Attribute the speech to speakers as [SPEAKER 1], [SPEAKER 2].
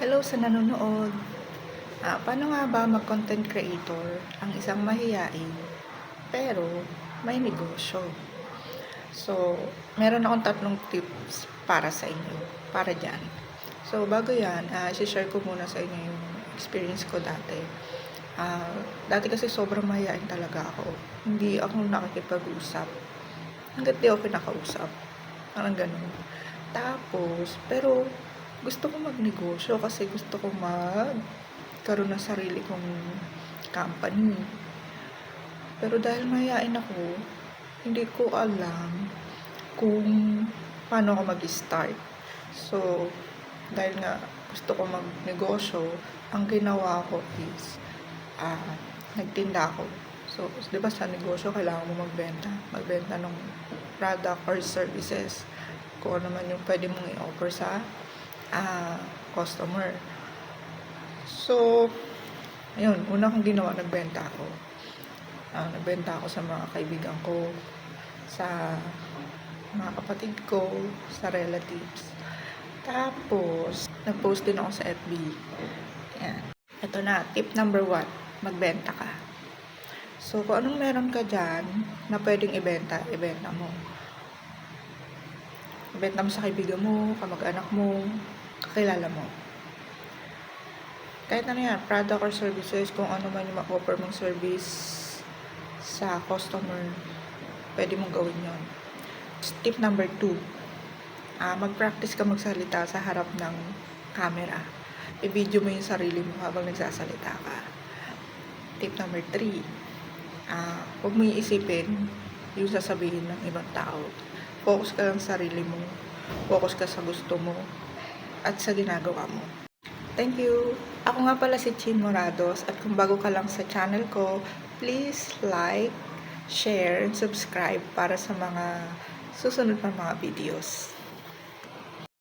[SPEAKER 1] Hello sa nanonood. Ah, paano nga ba mag-content creator ang isang mahiyain pero may negosyo? So, meron akong tatlong tips para sa inyo, para dyan. So, bago yan, ah, share ko muna sa inyo yung experience ko dati. Ah, dati kasi sobrang mahiyain talaga ako. Hindi ako nakikipag-usap. Hanggat di ako pinakausap. Parang ganun. Tapos, pero gusto ko magnegosyo kasi gusto ko magkaroon ng sarili kong company. Pero dahil mayayain ako, hindi ko alam kung paano ako mag-start. So, dahil nga gusto ko magnegosyo, ang ginawa ko is, ah, nagtinda ako. So, di ba sa negosyo, kailangan mo magbenta. Magbenta ng product or services. Kung ano man yung pwede mong i-offer sa ah, customer. So, ayun, una kong ginawa, nagbenta ako. Ah, nagbenta ako sa mga kaibigan ko, sa mga kapatid ko, sa relatives. Tapos, nag-post din ako sa FB. Ayan. Ito na, tip number one, magbenta ka. So, kung anong meron ka dyan na pwedeng ibenta, ibenta mo. Ibenta mo sa kaibigan mo, kamag-anak mo, kakilala mo. Kahit ano yan, product or services, kung ano man yung ma-offer mong service sa customer, pwede mong gawin yon. Tip number two, ah, mag-practice ka magsalita sa harap ng camera. I-video mo yung sarili mo habang nagsasalita ka. Tip number three, ah, huwag mo iisipin yung sasabihin ng ibang tao. Focus ka lang sa sarili mo. Focus ka sa gusto mo at sa ginagawa mo. Thank you! Ako nga pala si Chin Morados at kung bago ka lang sa channel ko, please like, share, and subscribe para sa mga susunod na mga videos.